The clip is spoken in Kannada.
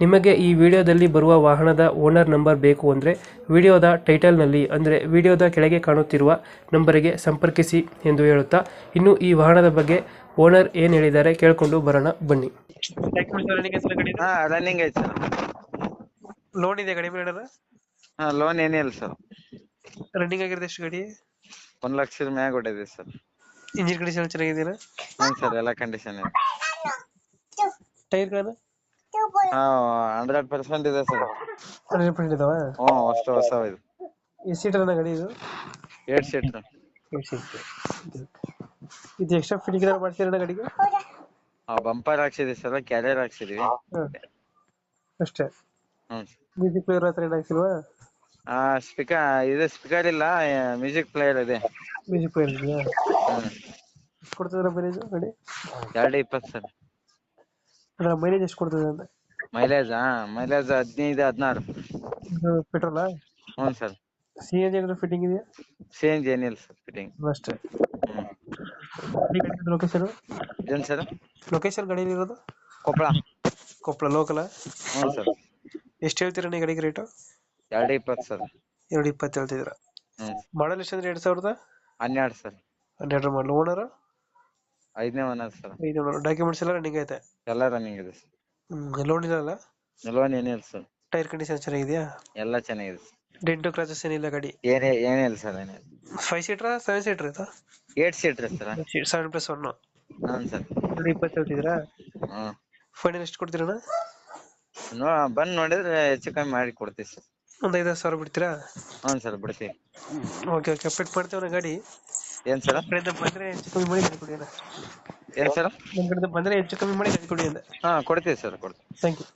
ನಿಮಗೆ ಈ ವಿಡಿಯೋದಲ್ಲಿ ಬರುವ ವಾಹನದ ಓನರ್ ನಂಬರ್ ಬೇಕು ಅಂದರೆ ವಿಡಿಯೋದ ಟೈಟಲ್ನಲ್ಲಿ ಅಂದರೆ ವಿಡಿಯೋದ ಕೆಳಗೆ ಕಾಣುತ್ತಿರುವ ನಂಬರಿಗೆ ಸಂಪರ್ಕಿಸಿ ಎಂದು ಹೇಳುತ್ತಾ ಇನ್ನು ಈ ವಾಹನದ ಬಗ್ಗೆ ಓನರ್ ಏನು ಹೇಳಿದ್ದಾರೆ ಕೇಳಿಕೊಂಡು ಬರೋಣ ಬನ್ನಿ. ಹಾ ರನ್ನಿಂಗ್ ಐತಿ ಸರ್. ಲೋನ್ ಇದೆ ಗಾಡಿ ಮೇಲೆ ಹಾ ಲೋನ್ ಏನಿಲ್ಲ ಸರ್. ರನ್ನಿಂಗ್ ಆಗಿರೋದು ಎಷ್ಟು ಗಾಡಿ? ಒಂದ್ ಲಕ್ಷದ ಮ್ಯಾಗ ಹೊಡೆದಿ ಸರ್. ಇಂಜಿನ್ ಕಂಡೀಷನ್ ಚೆನ್ನಾಗಿದೆಯಾ? ಹ್ಞೂ ಸರ್ ಎಲ್ಲ ಕಂಡೀಷನ್ ಇದೆ. ಟೈರ್ಗಳನ್ನು ಹಂಡ್ರೆಡ್ ಪರ್ಸೆಂಟ್ ಇದೆ ಸರ್. ಹಂಡ್ರೆಡ್ ಪರ್ಸೆಂಟ್ ಇದಾವ? ಹ್ಞೂ ಅಷ್ಟು ಹೊಸ ಇದು. ಈ ಗಾಡಿ ಇದು? ಏಟ್ ಸೀಟ್ ಏಟ್ ಸೀಟ್ ಇದು ಎಕ್ಸ್ಟ್ರಾ ಏನಾದ್ರು ಗಾಡಿಗೆ? ಆ ಬಂಪರ್ ಹಾಕ್ಸಿದೀವಿ ಸರ್ ಕ್ಯಾರಿಯರ್ ಹಾಕ್ಸಿದೀವಿ. ಅಷ್ಟೇ. ಮ್ಯೂಸಿಕ್ ಪ್ಲೇಯರ್ ಹತ್ರ ಏನು ಹಾಕ್ಸಿಲ್ವಾ? ಆ ಸ್ಪೀಕರ್ ಇದು ಸ್ಪೀಕರ್ ಇಲ್ಲ ಮ್ಯೂಸಿಕ್ ಪ್ಲೇಯರ್ ಇದೆ. ಮ್ಯೂಸಿಕ್ ಪ್ಲೇಯರ್ ಇದೆಯಾ? ಹ್ಮ್. ಎಷ್ಟು ಕೊಡ್ತದೆ ಮೈಲೇಜ್ ಗಾಡಿ? ಎರಡು ಇಪ್ಪತ್ತು ಸರ್. ಅಲ್ಲ ಮೈಲೇಜ್ ಎಷ್ಟು ಕೊಡ್ತದೆ ಅಂತ? ಮೈಲೇಜ್ ಮೈಲೇಜ್ ಹದಿನೈದು ಹದಿನಾರು. ಇದು ಪೆಟ್ರೋಲಾ ಹ್ಞೂ ಸರ್. ಸಿ ಎನ್ ಜಿ ಏನಾದ್ರು ಫಿಟ್ಟಿಂಗ್ ಇದೆಯಾ? ಸಿ ಚೇಂಜ್ ಏನಿಲ್ಲ ಸರ್ ಫಿಟ್ಟಿಂಗ್ ಅಷ್ಟೇ. ಲೊಕೇಶನ್ ಏನು ಸರ್? ಲೊಕೇಶನ್ ಗಾಡಿಯಲ್ಲಿ ಇರೋದು? ಕೊಪ್ಪಳ. ಕೊಪ್ಪಳ ಲೋಕಲ ಹ್ಞೂ ಸರ್. ಎಷ್ಟು ಹೇಳ್ತೀರಾ ನೀವು ಗಾಡಿಗೆ ರೇಟು ಎರಡು ಇಪ್ಪತ್ತು ಸರ್. ಎರಡು ಇಪ್ಪತ್ತು ಹೇಳ್ತಿದ್ರ ಹ್ಞೂ. ಮಾಡಲ್ ಎಷ್ಟು ಅಂದ್ರೆ ಎರಡು ಸಾವಿರದ? ಹನ್ನೆರಡು ಸರ್. ಹನ್ನೆರಡು ಮಾಡಲು ಓನರ್ ಐದನೇ ಒನ್ ಸರ್ ಐದು ಡಾಕ್ಯುಮೆಂಟ್ಸ್ ಎಲ್ಲ ರನ್ನಿಂಗ್ ಐತೆ? ಎಲ್ಲ ರನ್ನಿಂಗ್ ಇದೆ ಸರ್ ಹ್ಮ್ ಲೋನ್ ಇರಲ್ಲ ನಿಲ್ವನ್ ಏನಿಲ್ಲ ಸರ್ ಟೈರ್ ಕಂಡೀಷನ್ ಚೆನ್ನಾಗಿದೆಯಾ? ಎಲ್ಲ ಚೆನ್ನಾಗಿದೆ ಸರ್ ಡೆಂಟು ಕ್ರಾಚಸ್ ಏನಿಲ್ಲ ಗಾಡಿ? ಏನೇ ಏನಿಲ್ಲ ಸರ್ ಏನಿಲ್ಲ. ಫೈವ್ ಸೀಟರ್ ಸೆವೆನ್ ಸೀಟರ್ ಆಯ್ತಾ ಏಟ್ ಸೀಟ್ ರೀ ಸರ್ ಸೆವೆನ್ ಪ್ಲಸ್ ಒನ್ ಹ್ಞೂ ಸರ್. ಎರಡು ಇಪ್ಪತ್ತು ಹೇಳ್ತಿದ್ದೀರಾ? ಹ್ಞೂ ಫೈನಲ್ ಎಷ್ಟು ಕೊಡ್ತೀರಣ್ಣ ನೋ ಬಂದು ನೋಡಿದ್ರೆ ಹೆಚ್ಚು ಕಮ್ಮಿ ಮಾಡಿ ಕೊಡ್ತೀವಿ ಸರ್ ಒಂದು ಐದು ಸಾವಿರ ಬಿಡ್ತೀರಾ? ಹ್ಞೂ ಸರ್ ಬಿಡ್ತೀವಿ. ಓಕೆ ಓಕೆ ಫಿಟ್ ಮಾಡ್ತೇವೆ ಗಾಡಿ. ಏನು ಸರ್? ಬಂದ್ರೆ ಕಡೆಯಿಂದ ಬಂದರೆ ಹೆಚ್ಚು ಕಮ್ಮಿ ಮಾಡಿ ಗಾಡಿ ಕೊಡಿ ಅಣ್ಣ. ಏನ್ ಸರ್? ನಿಮ್ ಕಡೆಯಿಂದ ಬಂದ್ರೆ ಹೆಚ್ಚು ಕಮ್ಮಿ ಮಾಡಿ ಗಾಡಿ ಕೊಡಿ ಅಂದೆ. ಹಾ ಕೊಡ್ತೀವಿ ಸರ್ ಕೊಡ್ತೀವಿ. Thank you